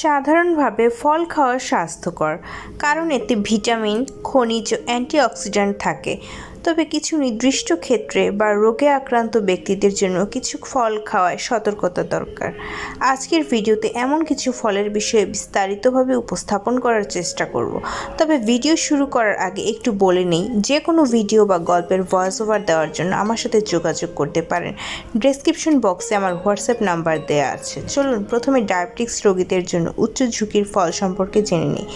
সাধারণভাবে ফল খাওয়া স্বাস্থ্যকর কারণ এতে ভিটামিন খনিজ অ্যান্টিঅক্সিডেন্ট থাকে। তবে কিছু নির্দিষ্ট ক্ষেত্রে বা রোগে আক্রান্ত ব্যক্তিদের জন্য কিছু ফল খাওয়ায় সতর্কতা দরকার। আজকের ভিডিওতে এমন কিছু ফলের বিষয়ে বিস্তারিতভাবে উপস্থাপন করার চেষ্টা করব। তবে ভিডিও শুরু করার আগে একটু বলে নেই যে কোনো ভিডিও বা গল্পের ভয়েস ওভার দেওয়ার জন্য আমার সাথে যোগাযোগ করতে পারেন। ডেসক্রিপশন বক্সে আমার হোয়াটসঅ্যাপ নাম্বার দেওয়া আছে। চলুন, প্রথমে ডায়াবেটিক্স রোগীদের জন্য উচ্চ ঝুঁকির ফল সম্পর্কে জেনে নিই।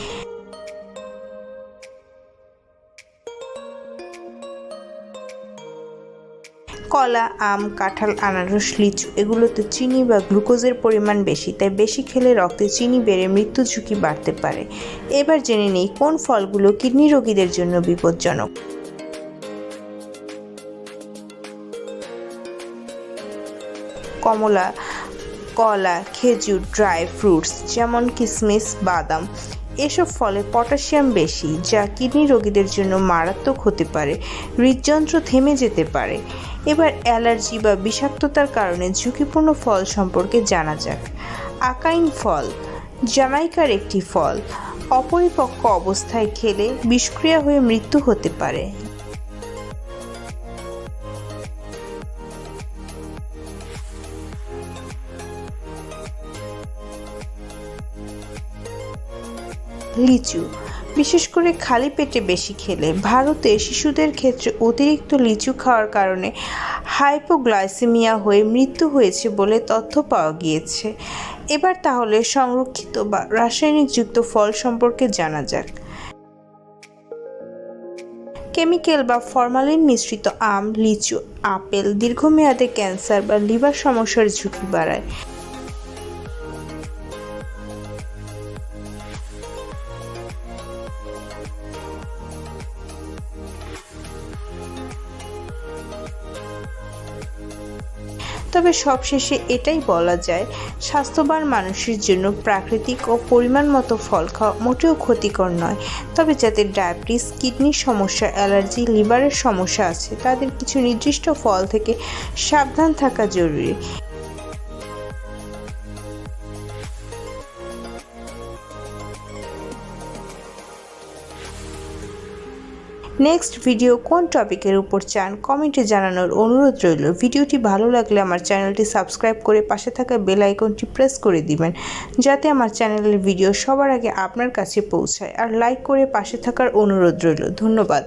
কলা, আম, কাঁঠাল, আনারস, লিচু, এগুলোতে চিনি বা গ্লুকোজের পরিমাণ বেশি, তাই বেশি খেলে রক্তে চিনি বেড়ে মৃত্যু ঝুঁকি বাড়তে পারে। এবার জেনে নেই কোন ফলগুলো কিডনি রোগীদের জন্য বিপজ্জনক। কমলা, কলা, খেজুর, ড্রাই ফ্রুটস, যেমন কিশমিশ বাদাম, এসব ফলে পটাশিয়াম বেশি, যা কিডনি রোগীদের জন্য মারাত্মক হতে পারে, হৃদযন্ত্র থেমে যেতে পারে। এবার অ্যালার্জি বা বিষাক্ততার কারণে ঝুঁকিপূর্ণ ফল সম্পর্কে জানা যাক। আকাইন ফল জামাইকার একটি ফল, অপরিপক্ক অবস্থায় খেলে বিষক্রিয়া হয়ে মৃত্যু হতে পারে। লিচু বিশেষ করে খালি পেটে বেশি খেলে। ভারতে শিশুদের ক্ষেত্রে অতিরিক্ত লিচু খাওয়ার কারণে হাইপোগ্লাইসেমিয়া হয়ে মৃত্যু হয়েছে বলে তথ্য পাওয়া গিয়েছে। এবার তাহলে সংরক্ষিত বা রাসায়নিকযুক্ত ফল সম্পর্কে জানা যাক। কেমিক্যাল বা ফরমালিন মিশ্রিত আম, লিচু, আপেল দীর্ঘমেয়াদে ক্যান্সার বা লিভার সমস্যার ঝুঁকি বাড়ায়। তবে সবশেষে এটাই বলা যায়, স্বাস্থ্যবান মানুষের জন্য প্রাকৃতিক ও পরিমাণ মতো ফল খাওয়া মোটেও ক্ষতিকর নয়। তবে যাদের ডায়াবেটিস, কিডনির সমস্যা, অ্যালার্জি, লিভারের সমস্যা আছে, তাদের কিছু নির্দিষ্ট ফল থেকে সাবধান থাকা জরুরি। নেক্সট ভিডিও কোন টপিকের উপর চান? কমেন্টে জানানোর অনুরোধ রইল। ভিডিওটি ভালো লাগলে আমার চ্যানেলটি সাবস্ক্রাইব করে পাশে থাকা বেল আইকনটি প্রেস করে দিবেন, যাতে আমার চ্যানেলের ভিডিও সবার আগে আপনার কাছে পৌঁছায়। আর লাইক করে পাশে থাকার অনুরোধ রইল। ধন্যবাদ।